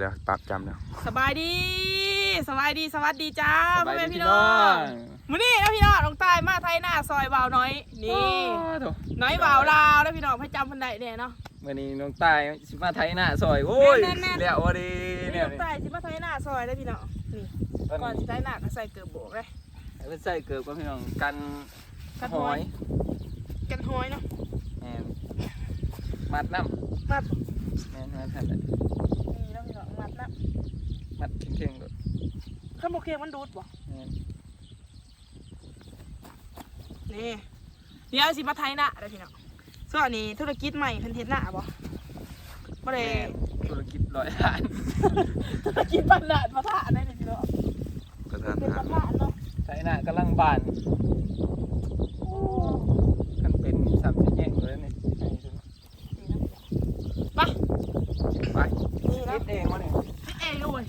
แล้วปรับจำแล้วสบายดีสบายดีสวัสดีจ้าสบายดีพ่อแม่พี่พี่น้น้อองงมื้อนี้นะพี่น้องน้องใต้มาไทยหน้าซอยบ่าวน้อยนี่โอ้โถน้อยบ่าวลาวนะพี่น้องพระจำพันใดเนี่ยเนาะวันนี้น้องตายสิมาไทยหน้าซอยโอ้ยแน่นๆเลี้ยวพอดีนี่เนี่ยน้องใต้สิมาไทยหน้าซอยนะพี่น้องนี่ตอนก่อนสินี้ไทยหน้าก็ใส่เกือบโบกเลยให้เพิ่นใส่เกือบกับพี่น้องกันกันหหออยยกันหอยเนาะแม่นมัดน้มัดำแม่นมัดทันเลย นี่เนาะพี่น้องมัดนะ มัดเข่งๆเลยข้าวโบเคียงมันดูดบ่แม่นนี่เดี๋ยวสิมาไทยหน้าเด้อพี่น้องส่วนนี้ธุรกิจใหม่เพิ่นเฮ็ดหน้าบ่บ่ได้แม่นธุรกิจร้อยล้านธุรกิจบ้านหน้าประทานได้เลยพี่น้องประธานเป็นหาประทานเนาะไทยหน้ากำลังบานโอ้กันเป็นสามสิบแยกเลยนี่ไปไปนี่นะคิดเองวะเนี่ย พี่เองด้วย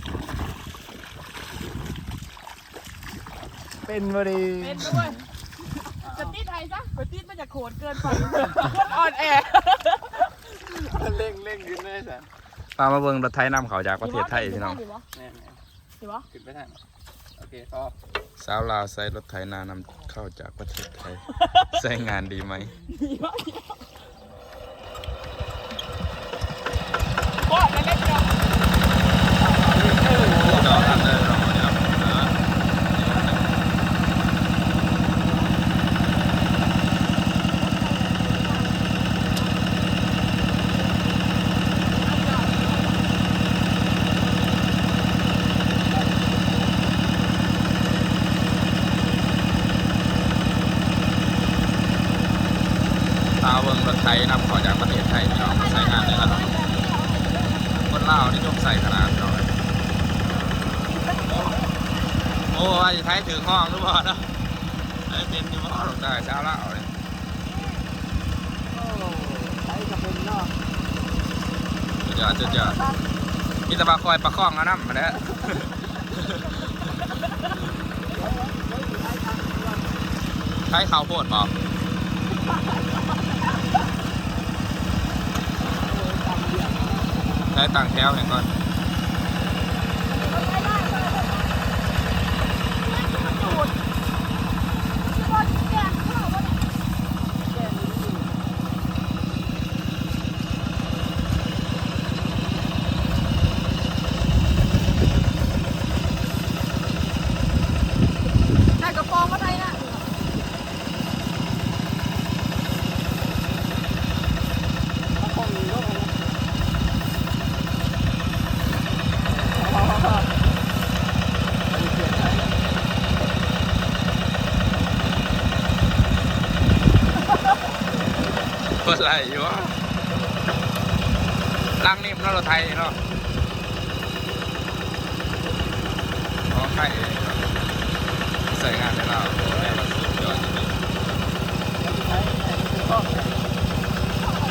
เป็นพอดีเป็นด้วยจะติดไทยซะไปติดมันจะโขดเกินไปอ่อนแอเร่งเร่งขึ้นเลยสันปามาเบิ่งรถไทยนำเขาจากประเทศไทยพี่น้องเห็นปะแม่นเห็นปะๆขึ้นไปทางโอเคพอสาวลาวใส่รถไทยนานำเข้าจากประเทศไทยใช้งานดีไหมเห็นปะโอ้ยเล็กๆเดียว จอกันเลยเราเนี่ยครับ ตาเบิ่งรถไทย นำเข้าจากประเทศไทยพี่น้องใช้งานได้แล้วคนลาวนิยมใส่ขนาดพี่น้องโอ้ว่าจะไทยถือห้องหรือเปล่าเนาะไอ้เป็นอยู่บ่หรอกได้ชาวลาวเลยโอ้ใช้กระเป็นเนาะสุดยอดสุดยอดมีต่ปลาคอยปลาข้องเอาน้ำมาแล้วใช้ข้าวโพดบอก ใช้ต่างแถวเห็นก่อน ได้กระโปรงมาไทยนะ เปิดอะไรอยู่วะลังนิ่มเนรถไทยเนาะขอไทยใส่งานได้แล้วได้มาสุดยอดจริง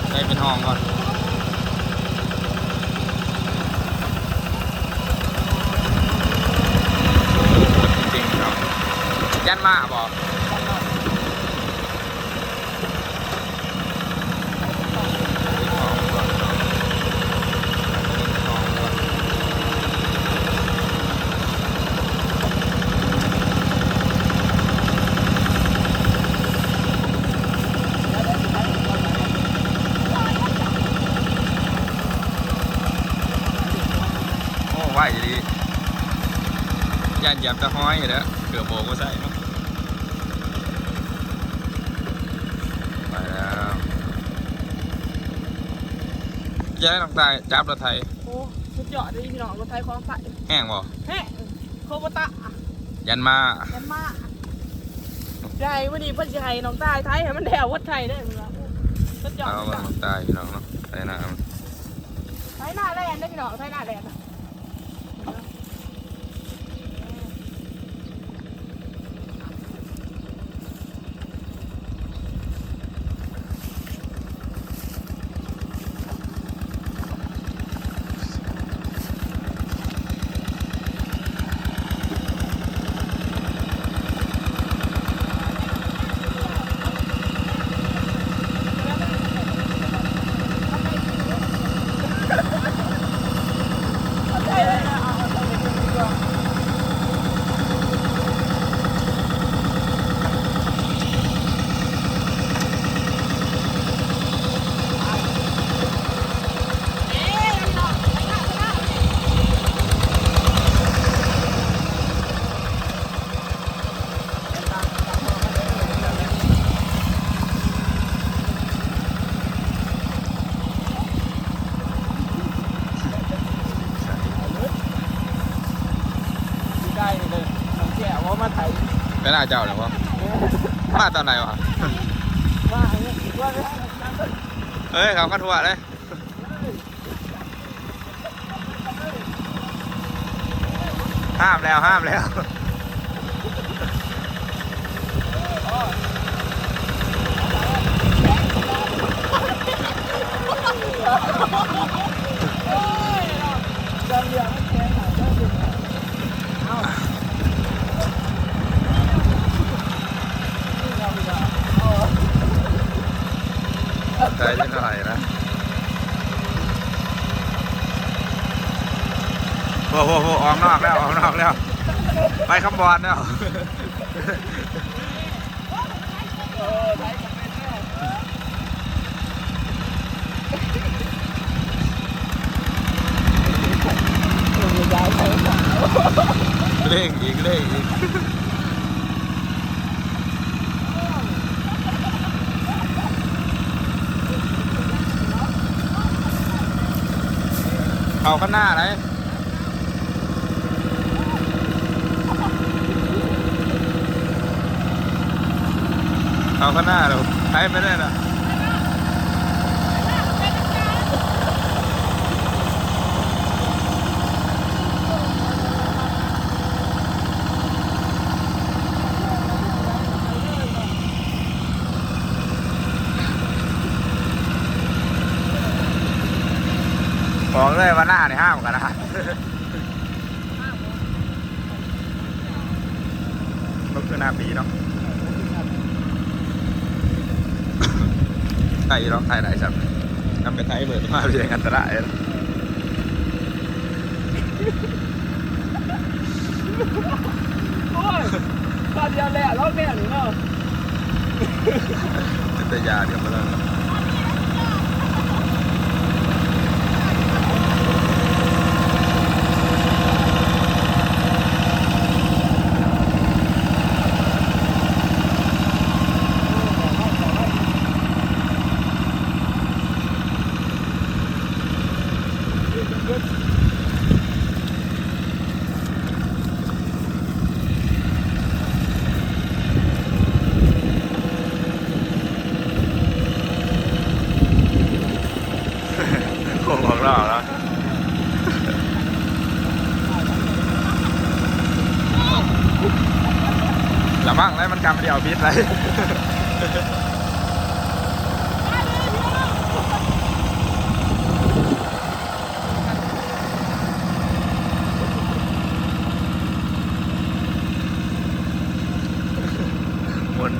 ๆได้เป็นห้องก่อนจริงครับยันมาบอก โอ้ไหวดียันเหยียบ ตะห้อยอยู่แล้วเกือบโบกก็ใส่เนาะไปแล้วจะได้ลองตายจับรถไทยโอ้สุดยอดเลยพี่น้องรถไทยของใส่แห้งบ่เฮ้โคโบตะยันมายันมากใหญ่วันนี้เพิ่นสิให้น้องใต้ไทยให้มันแถววัดไทยได้มึงละสุดยอดเอามาลองตายพี่น้องเนาะใส่น้ำไทยหน้าแลนได้พี่น้องไทยหน้าแลนไม่น่าเจ้าเลยวะมาตอนไหนวะเฮ้ยเขาก็ทั่วเลยห้ามแล้วห้ามแล้วจำอย่างไม่แข็งหาเจ้าดึงเอ้านี่เราไปละเอา ใจนิดหน่อยนะโอ้โหอ้โหออกนอกแล้วออกนอกแล้ว ไปคำบอลแล้วเออไทยก็เป็นแน่งอีกเร่งอีกเขาข้างหน้าเลย เขาข้างหน้าเราใช้ไม่ได้นะบอกเลยว่าหน้าเนี่ยห้ามกันนะก็คือหน้าปีเนาะ ไทยเนาะไทยไหนสับทำเป็นไทยเบิดมาเป็นอันตรายนะโอ้ยตอนเดียวแหละรอบแม่หนูเนาะจิตยาเดี๋ยวมาแล้ว โค้งของเราแล้วละมั่งแล้วมันกำเดียวพิษเลยหมุน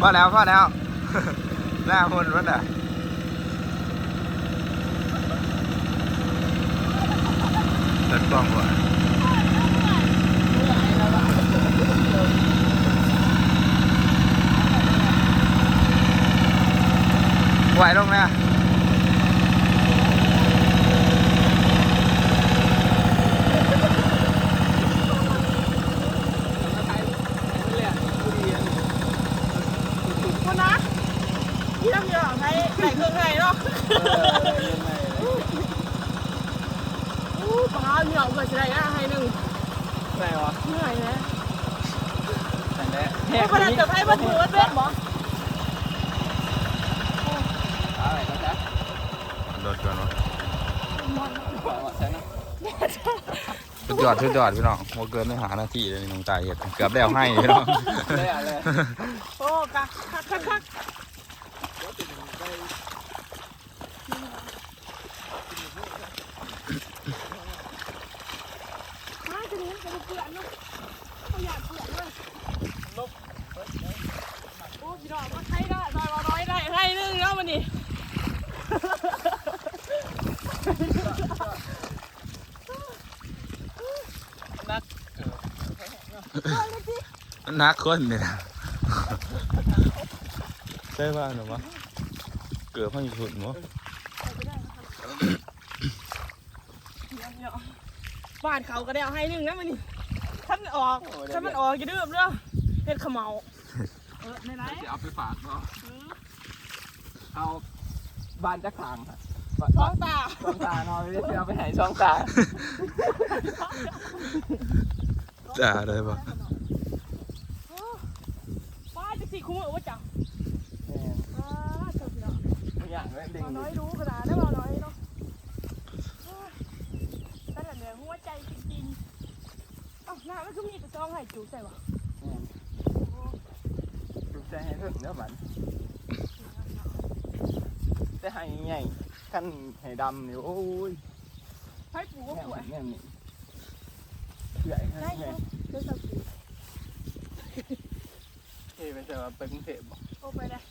พอแล้วพอแล้วหน้าหมุนวัดอะ เดินกล้องก่อนไหวลงนะ คนนะที่ต้องเยอะให้ไหนเครื่องไงเนาะอู้ปลาเหนียวเกิดอะไรอะให้หนึ่ง ไหนวะเหนื่อยนะไหนแน่โอ้ขนาดเกิดให้มาถือว่าเป็นหมออะไรก็จ๊ะโดดก่อนวะขอมาใช่นะชุดยอดชุดยอดพี่น้องโมเกินไม่หาหน้าที่เลยน้องตายเห็ดเกือบแล้วให้พี่น้องเลยอะไรโอ้กักคักคักคักมาจะนี้จะเปื่อนลูกเขาอยากเปื่อนเลยโอ้พี่น้องว่าใช้ได้ได้มาร้อยได้ให้หนึ่งแล้วมันนี่ นัก นักคนเนี่ยนะใช่ป่ะหนูวะเกือบให้สุดมั้งบ้านเขาก็ได้เอาให้หนึ่งนะมันนี่ท่านออกถ้ามันออกจะดื้อเด้อเฮ็ดขมเมาเออไม่ไรจะเอาไปฝากเนาะเอาบานจะขางครับท้องตาช่องตาเนาะไม่ได้เอาไปไหนช่องตา จ้าได้ปะโอ้สี่คุ้มเอาว่าจังแม่นอ้าเจ้าพี่น้องไม่อยากเลยเด้งเอาเลน้อยยรู้ขนาดได้เบาน้อยเนาะโอ้ยตั้งแต่เหนื่อยหัวใจจริงๆเอ้าหน้ามันก็มีแต่ซองให้จูใส่วะแม่นถูกใจให้เพิ่งเนื้อมันแต่ให้ใหญ่ขั้นให้ดำนี่โอ้ยให้ปูก็แม่ป่วย แม่นี่เผื่อให้ได้แม่เนาะเดี๋ยวสักทีเอ้ยไปเจอไปกรุงเทพบอกโอ้ไปเลย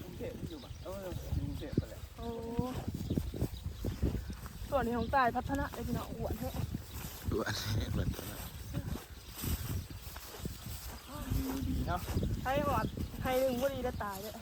กรุงเทพอยู่บ่เออกรุงเทพไปแล้วโอ้ส่วนนี้ของตายพัฒนาเลยพี่น้องอ้วนแท้ดูอันนี้เหมือนกันนะดีดีเนาะให้หอดให้หนึ่งบุรีได้ตายเลย